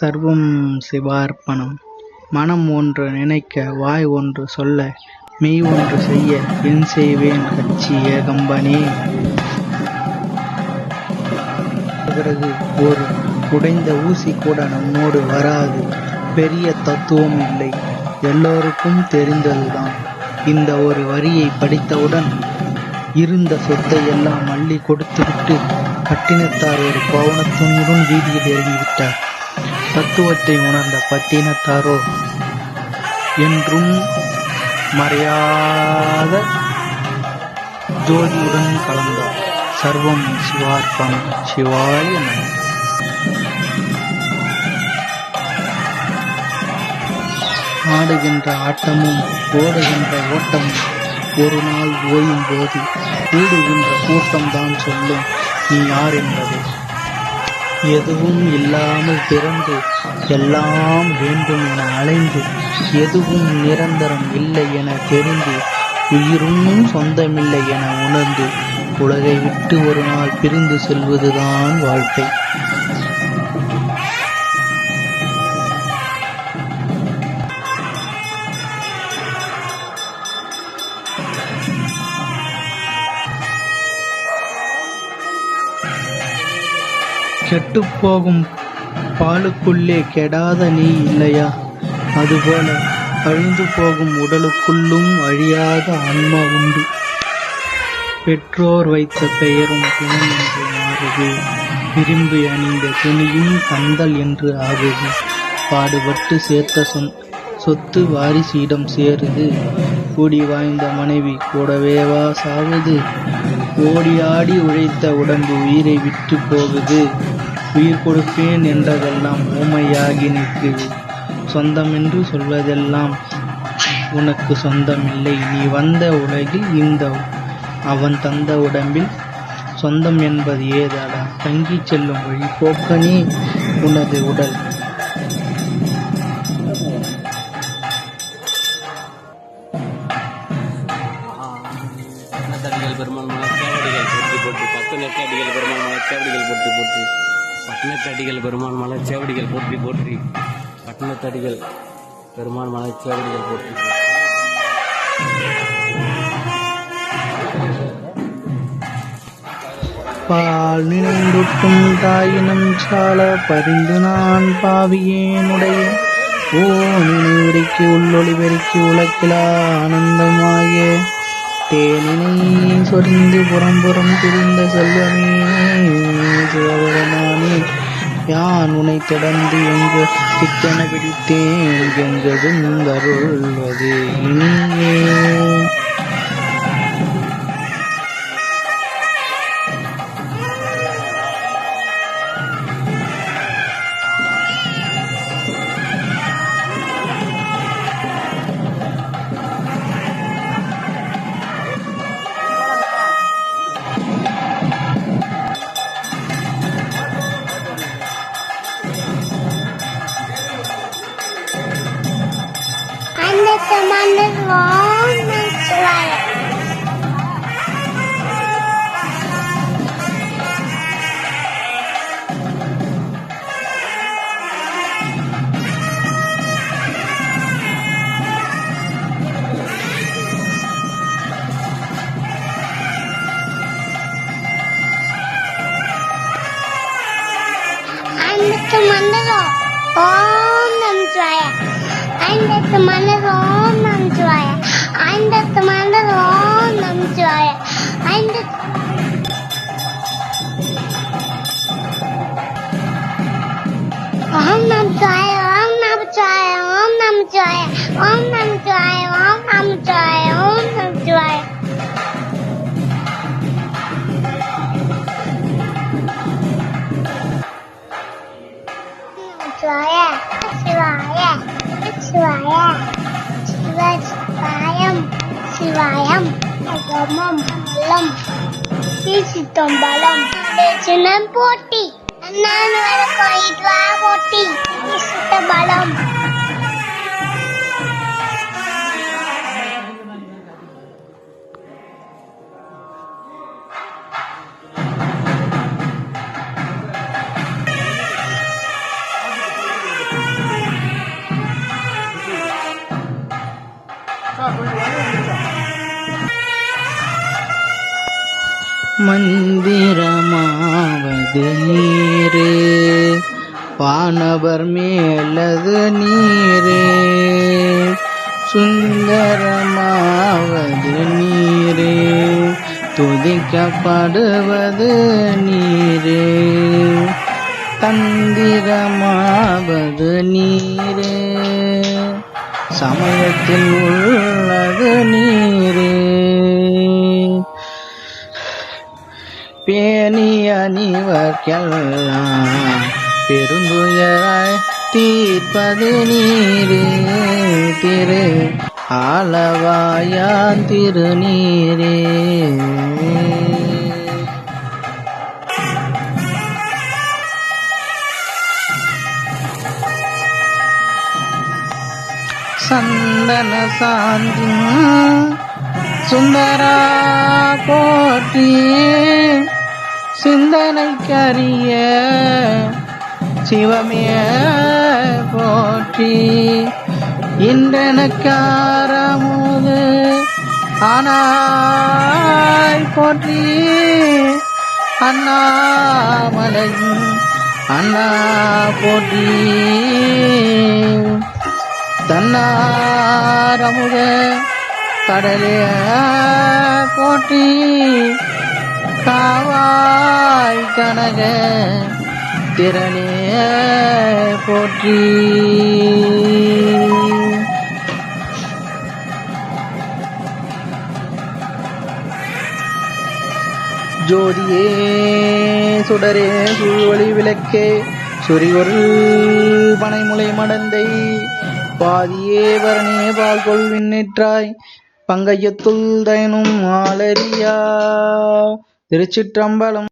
சர்வம் சிவார்ப்பணம். மனம் ஒன்று நினைக்க வாய் ஒன்று சொல்ல மெய் ஒன்று செய்ய என் செய்வேன் கட்சி ஏகம்பனே. பிறகு ஒரு உடைந்த ஊசி கூட நம்மோடு வராது. பெரிய தத்துவம் இல்லை எல்லோருக்கும் தெரிந்ததுதான். இந்த ஒரு வரியைப் படித்தவுடன் இருந்த சொத்தை எல்லாம் அள்ளி கொடுத்துவிட்டு கட்டினத்தார் ஒரு பவனத்துடன் வீதியில் இறங்கிவிட்டார். தத்துவத்தை உணர்ந்த பட்டினத்தாரோ என்றும் மறையாத ஜோதியுடன் கலந்தார். சர்வம் சிவார்ப்பணம். சிவாய நம. ஆடுகின்ற ஆட்டமும் ஓடுகின்ற ஓட்டமும் ஒரு நாள் ஓயும்போது கூடுகின்ற கூட்டம்தான் சொல்லும் நீ யார் என்பதை. எதுவும் இல்லாமல் பிறந்து எல்லாம் வேண்டும் என அலைந்து எதுவும் நிரந்தரம் இல்லை என தெரிந்து உயிரும் சொந்தமில்லை என உணர்ந்து உலகை விட்டு ஒரு நாள் பிரிந்து செல்வதுதான் வாழ்க்கை. கெட்டுப்போகும் பாலுக்குள்ளே கெடாத நீ இல்லையா அதுபோல அழிந்து போகும் உடலுக்குள்ளும் அழியாத ஆன்மா உண்டு. பெற்றோர் வைத்த பெயரும் துணி என்று மாறுது. விரும்பி அணிந்த துணியும் பந்தல் என்று ஆகுது. பாடுபட்டு சேர்த்த சொத்து வாரிசிடம் சேருது. கூடி வாய்ந்த மனைவி கூடவேவா சாவுது. ஓடி ஆடி உழைத்த உடம்பு உயிரை விட்டு போகுது. உயிர் கொடுப்பேன் என்றதெல்லாம் ஊமையாகி நிற்குது. சொந்தமென்று சொல்வதெல்லாம் உனக்குச் சொந்தமில்லை. நீ வந்த உலகில் இந்த அவன் தந்த உடம்பில் சொந்தம் என்பது ஏதாடா தங்கிச் செல்லும் வழி போக்கனே உனது உடல். பட்டினத்தடிகள் பெருமாள் போட்டு போட்டு போற்றி பட்டினத்தடிகள் பெருமாள் மலர்ச்சாவடிகள் போட்டு போட்டு பட்டினத்தடிகள் பெருமாள் மலர்ச்சாவடிகள் போற்றி போற்றி. பட்டினத்தடிகள் பெருமாள் மலர்ச்சாவடிகள் சேவடிகள் போற்றி பால் நினைந்தொட்டும் தாயினம் சால பரிந்து நான் பாவியேனுடைய ஓ நினைவிருக்கி உள்ளொளி பெருக்கி உலக்கிலா ஆனந்தமாய. தேனினை சொரிந்து புறம்புறம் திரிந்த செல்வமே. சிவபெருமானே யான் உனை தொடர்ந்து எங்கு சிக்கென பிடித்தேன்? என்றதும் அருள்வது இனியே. ஓம் நம சிவாய அந்த மண்டலம் ஓம் நம சிவாய அந்த மண்டலம் ஓம் நம சிவாய அந்த ஓம் நம சிவாய ஓம் நம சிவாய ஓம் நம சிவாய சிவாய சிவாய சிவாய சிவ சிவாயம் சிவாயம் அகமம் மல்லம் சீசித்தம்பலம் சின்னம் போட்டி அண்ணான் வர கோயிட்வா போட்டி சித்த மந்திரமாவது நீரே. வானவர் மேலது நீரே. சுந்தரமாவது நீரே. துதிக்கப்படுவது நீரே. தந்திரமாவது நீரே. சமயத்தில் உள்ளது நீரே. அணிவர்க்கெல்லாம் பெருந்துயராய் தீர்ப்பது நீரே திரு ஆலவாயான் திருநீரே. சந்தன சாந்தி சுந்தரா போற்றி சிந்தனைக்கரிய சிவமிய போற்றி. இன்றனக்காரமுது ஆனாய் போற்றி. அண்ணாமலை அண்ணா போற்றி. தன்னாரமுக கடலே போற்றி. காவாய் கனக திறனே போற்றி. ஜோதியே சுடரே சூழ்வழி விளக்கே சொறிவொரு பனைமுலை மடந்தை பாதியே வரணே பால் கொள்வின்னிற்றாய் பங்கையத்துள் தயனும் ஆளறியா. திருச்சிற்றம்பலம்